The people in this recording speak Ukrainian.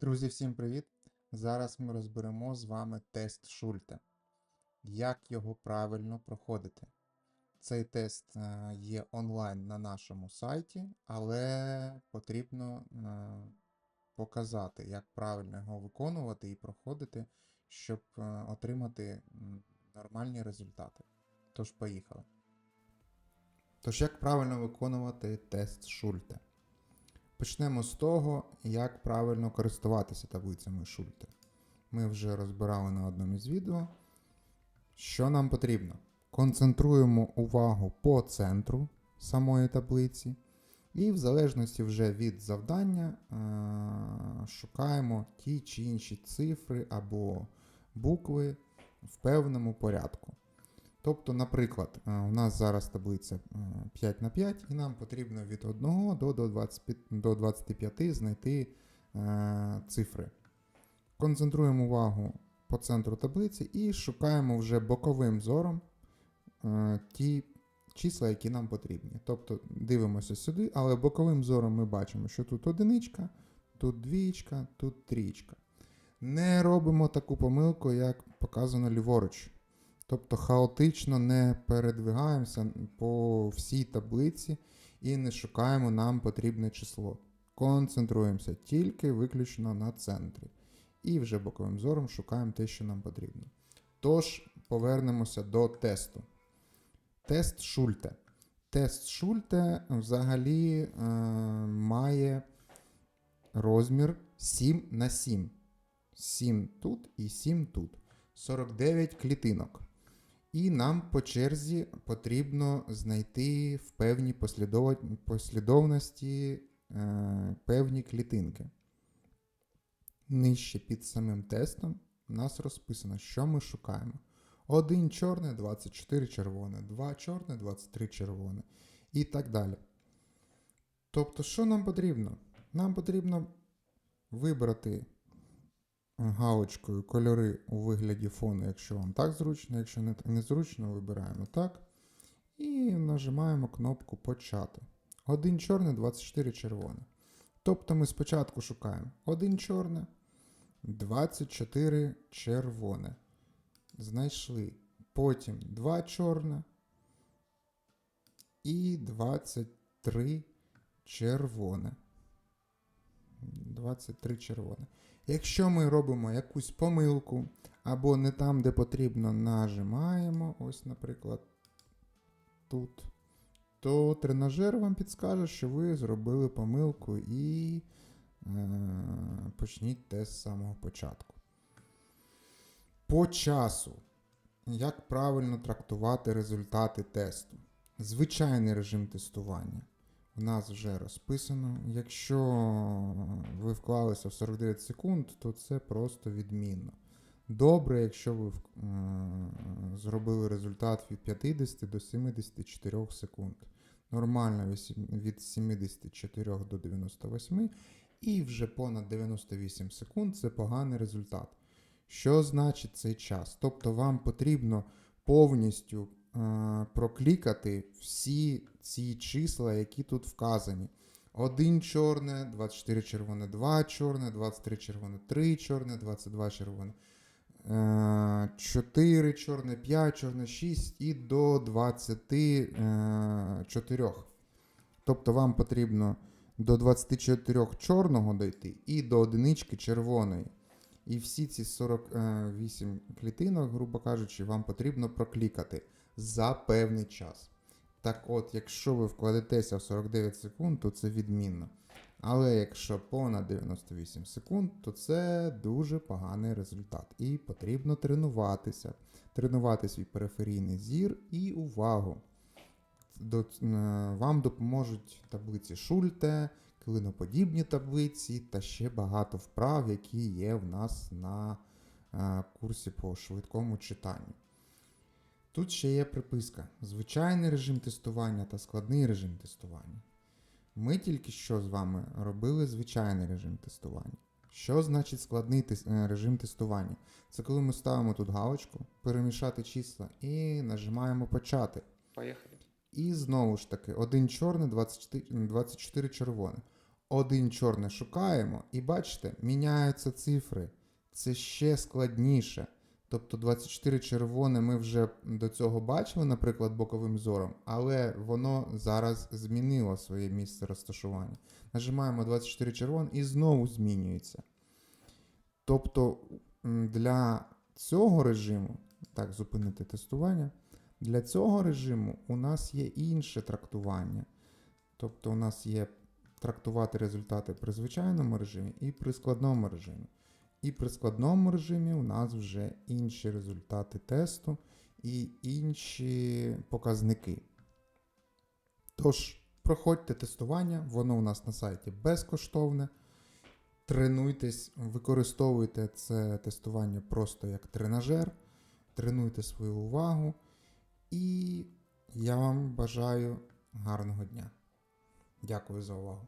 Друзі, всім привіт! Зараз ми розберемо з вами тест Шульте. Як його правильно проходити. Цей тест е, є онлайн на нашому сайті, але потрібно е, показати, як правильно його виконувати і проходити, щоб е, отримати нормальні результати. Тож, поїхали. Тож, як правильно виконувати тест Шульте? Почнемо з того, як правильно користуватися таблицями Шульте. Ми вже розбирали на одному із відео. Що нам потрібно? Концентруємо увагу по центру самої таблиці, і в залежності вже від завдання е- шукаємо ті чи інші цифри або букви в певному порядку. Тобто, наприклад, е, у нас зараз таблиця е, 5 на 5, і нам потрібно від 1 до, до, 25, до 25 знайти е, цифри. Концентруємо увагу по центру таблиці і шукаємо вже боковим зором е, ті числа, які нам потрібні. Тобто дивимося сюди, але боковим зором ми бачимо, що тут одиничка, тут двічка, тут трічка. Не робимо таку помилку, як показано ліворуч. Тобто хаотично не передвигаємося по всій таблиці і не шукаємо нам потрібне число. Концентруємося тільки виключно на центрі. І вже боковим зором шукаємо те, що нам потрібно. Тож, повернемося до тесту. Тест Шульте. Тест Шульте взагалі е, має розмір 7 на 7. 7 тут і 7 тут. 49 клітинок. І нам по черзі потрібно знайти в певній послідов... послідовності е, певні клітинки. Нижче під самим тестом у нас розписано, що ми шукаємо. 1 чорне, 24 червоне, 2 чорне, 23 червоне і так далі. Тобто, що нам потрібно? Нам потрібно вибрати галочкою кольори у вигляді фону, якщо вам так зручно, якщо не, не зручно, вибираємо так. І нажимаємо кнопку Почати. Один чорне, 24 червоне. Тобто ми спочатку шукаємо один чорне, 24 червоне. Знайшли. Потім 2 чорне і 23 червоне. 23 червоне. Якщо ми робимо якусь помилку або не там, де потрібно, нажимаємо, ось, наприклад, тут, то тренажер вам підскаже, що ви зробили помилку і е, почніть тест з самого початку. По часу. Як правильно трактувати результати тесту? Звичайний режим тестування у нас вже розписано. Якщо ви вклалися в 49 секунд, то це просто відмінно. Добре, якщо ви е, зробили результат від 50 до 74 секунд. Нормально від 74 до 98 і вже понад 98 секунд це поганий результат. Що значить цей час? Тобто вам потрібно повністю проклікати всі ці числа, які тут вказані. 1 чорне, 24 червоне, 2 чорне, 23 червоне, 3 чорне, 22 червоне, е, 4 чорне, 5 чорне, 6 і до 24. Тобто вам потрібно до 24 чорного дойти і до одинички червоної. І всі ці 48 клітинок, грубо кажучи, вам потрібно проклікати за певний час. Так от, якщо ви вкладетеся в 49 секунд, то це відмінно. Але якщо понад 98 секунд, то це дуже поганий результат. І потрібно тренуватися, тренувати свій периферійний зір і увагу. Е, вам допоможуть таблиці Шульте, клиноподібні таблиці та ще багато вправ, які є в нас на е, курсі по швидкому читанню. Тут ще є приписка: звичайний режим тестування та складний режим тестування. Ми тільки що з вами робили звичайний режим тестування. Що значить складний тес- е, режим тестування? Це коли ми ставимо тут галочку, перемішати числа і нажимаємо почати. Поехали. І знову ж таки, один чорний, 24, 24 червоне. один чорний шукаємо, і бачите, міняються цифри. Це ще складніше. Тобто 24 червоне ми вже до цього бачили, наприклад, боковим зором, але воно зараз змінило своє місце розташування. Нажимаємо 24 червоне і знову змінюється. Тобто для цього режиму, так, зупинити тестування, для цього режиму у нас є інше трактування. Тобто у нас є трактувати результати при звичайному режимі і при складному режимі. І при складному режимі у нас вже інші результати тесту і інші показники. Тож, проходьте тестування, воно у нас на сайті безкоштовне. Тренуйтесь, використовуйте це тестування просто як тренажер, тренуйте свою увагу. І я вам бажаю гарного дня. Дякую за увагу.